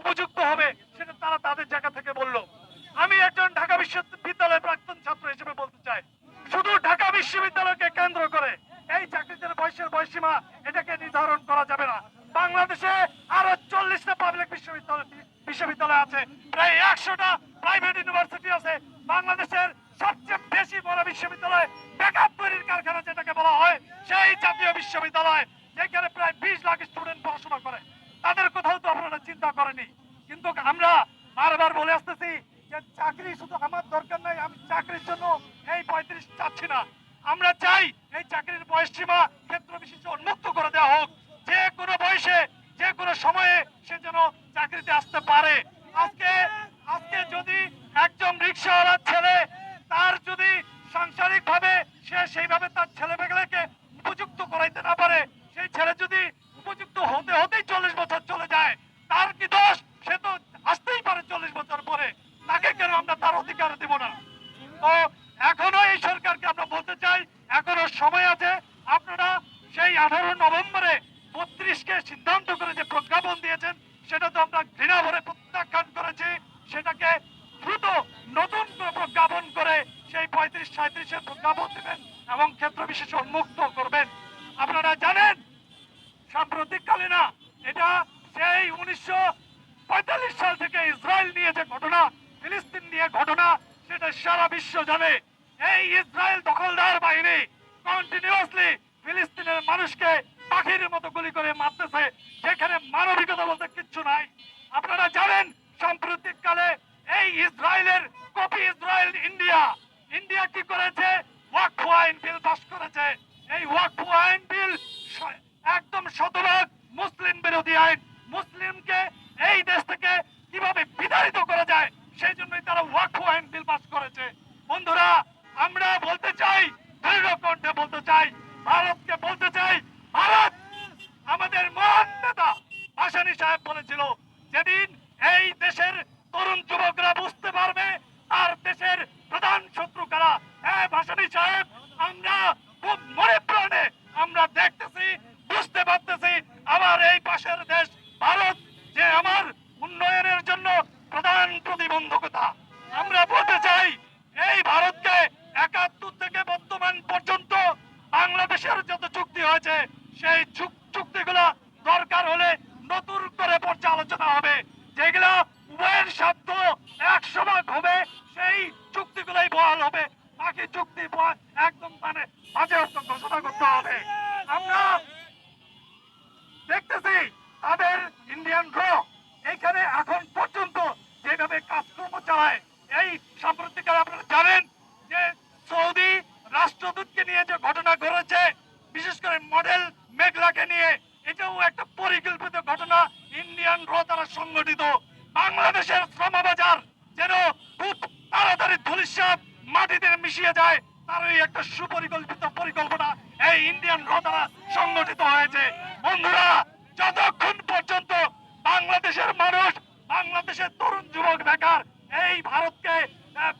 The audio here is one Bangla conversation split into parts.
উপযুক্ত হবে, সেটা তারা তাদের জায়গা থেকে বলল। আমি একজন ঢাকা বিশ্ববিদ্যালয়ের প্রাক্তন ছাত্র হিসেবে বলতে চাই। শুধু ঢাকা বিশ্ববিদ্যালয়কে কেন্দ্র করে এই চাকরিদের বয়সের বয়সীমা এটাকে নির্ধারণ করা যাবে না। বাংলাদেশে আরও চল্লিশটা পাবলিক বিশ্ববিদ্যালয় বিশ্ববিদ্যালয় আছে, প্রায় একশোটা প্রাইভেট ইউনিভার্সিটি আছে। বাংলাদেশের সবচেয়ে বেশি বড় বিশ্ববিদ্যালয় ব্যাকআপ তৈরির কারখানা যেটাকে বলা হয়, সেই জাতীয় বিশ্ববিদ্যালয়, যেখানে প্রায় বিশ লাখ স্টুডেন্ট পড়াশোনা করে তাদের কোথাও তো আপনারা চিন্তা করেনি। কিন্তু আমরা বারবার বলে আসতেছি যে চাকরি শুধু আমার দরকার নাই, আমি চাকরির জন্য এই পঁয়ত্রিশ চাচ্ছি না। আমরা চাই এই চাকরির বয়স সীমা ক্ষেত্র বিশেষে উন্মুক্ত করে দেওয়া হোক। যে কোনো বয়সে, যে কোনো সময়ে সে যেন চাকরিতে আসতে পারে। আজকে আজকে যদি একজন রিক্সাওয়ালার ছেলে তার যদি সাংসারিক ভাবে সে সেইভাবে তার ছেলে মেয়েগুলোকে উপযুক্ত করাইতে না পারে, সেই ছেলে যদি উপযুক্ত হতে হতেই চল্লিশ বছর চলে যায় তার কি দোষ সে তো আসতেই পারে চল্লিশ বছর পরে তাকে কেন আমরা তার অধিকার দেব না তো এখনও এই সরকারকে আমরা বলতে চাই এখনও সময় আছে, আপনারা সেই আঠারো নভেম্বরে বত্রিশকে সিদ্ধান্ত করে যে প্রজ্ঞাপন দিয়েছেন, সেটা তো আমরা ঘৃণা ভরে প্রত্যাখ্যান করেছি। সেটাকে দ্রুত নতুন প্রজ্ঞাপন করে সেই পঁয়ত্রিশ সাঁত্রিশের প্রজ্ঞাপন দেবেন এবং ক্ষেত্র বিশেষ উন্মুক্ত করবেন। আপনারা জানেন সাম্প্রতিককালে না এটা সেই উনিশশো পঁয়তাল্লিশ সাল থেকে ইসরায়েল নিয়ে যে ঘটনা, ফিলিস্তিন নিয়ে ঘটনা, সেটা সারা বিশ্ব জানে। এই ইসরায়েল দখলদার বাহিনী কন্টিনিউয়াসলি ফিলিস্তিনের মানুষকে পাখির মতো গুলি করে মারতেছে, যেখানে মানবিকতা বলতে কিচ্ছু নাই। আপনারা জানেন, সাম্প্রতিককালে এই ইসরায়েলের কপি ইসরায়েল ইন্ডিয়া। ইন্ডিয়া কি করেছে? ওয়াকফ আইন বিল পাস করেছে। এই ওয়াকফ আইন বিল একদম শতভাগ মুসলিম বিরোধী আইন। মুসলিমকে এই দেশ থেকে কীভাবে বিতাড়িত করা যায়, সেই জন্যই তারা ওয়াকফ আইন বিল পাস করেছে। বন্ধুরা, আমরা বলতে চাই কণ্ঠে বলতে চাই, ভারতকে বলতে চাই, ভারত! আমাদের মহান নেতা ভাসানী সাহেব বলেছিল, যেদিন এই দেশের তরুণ যুবকরা বুঝতে পারবে আর দেশের প্রধান শত্রু কারা হ্যাঁ ভাসানী সাহেব, আমরা খুব মনে প্রাণে আমরা দেখতেছি, বুঝতে পারতেছি আমার এই পাশের দেশ ভারত, যে আমার উন্নয়নের জন্য প্রধান প্রতিবন্ধকতা। আমরা বলতে চাই, এই ভারতকে থেকে বর্তমান পর্যন্ত বাংলাদেশের যত চুক্তি হয়েছে, সেই চুক- চুক্তিগুলো দরকার হলে নতুন করে পর্যালোচনা হবে। যেগুলো উভয়ের শব্দ একশো ভাগ হবে, সেই চুক্তিগুলোই বহাল হবে। বাকি চুক্তি একদম মানে অর্থ ঘোষণা করতে হবে। আমরা দেখতেছি তাদের ইন্ডিয়ান র এইখানে এখন পর্যন্ত যেভাবে কাজকর্ম চালায়, এই সাম্প্রতিককালে আপনারা জানেন যে সৌদি রাষ্ট্রদূতকে নিয়ে যে ঘটনা ঘটেছে, বিশেষ করে মডেল মেঘলাকে নিয়ে, এটাও একটা পরিকল্পিত ঘটনা। ইন্ডিয়ান র দ্বারা সংগঠিত। বাংলাদেশের শ্রমবাজার যেন খুব তাড়াতাড়ি ধুলিসাপ মাটিতে মিশিয়ে যায়, তারই একটা সুপরিকল্পিত পরিকল্পনা এই ইন্ডিয়ান র দ্বারা সংগঠিত হয়েছে। বন্ধুরা, যতক্ষণ পর্যন্ত বাংলাদেশের মানুষ, বাংলাদেশের তরুণ যুবক বেকার, এই ভারতকে আহ,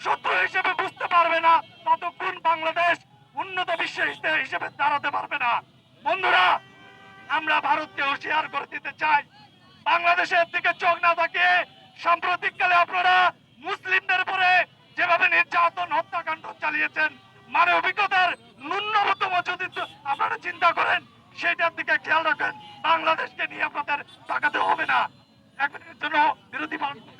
শত্রু হিসেবে বুঝতে পারবে না ততক্ষণ বাংলাদেশ উন্নত বিশ্ব হিসেবে- দাঁড়াতে পারবে না। বন্ধুরা, আমরা ভারতকে হুঁশিয়ার করে দিতে চাই। বাংলাদেশের দিকে চোখ না তাকিয়ে সাম্প্রতিককালে আপনারা মুসলিমদের উপরে যেভাবে নির্যাতন, হত্যাকাণ্ড চালিয়েছেন মানবিকতার ন্যূনতম যদি আপনারা চিন্তা করেন সেটার দিকে খেয়াল রাখেন। বাংলাদেশকে নিয়ে আপনাদের তাকাতে হবে না। এক মিনিটের জন্য বিরোধী করতে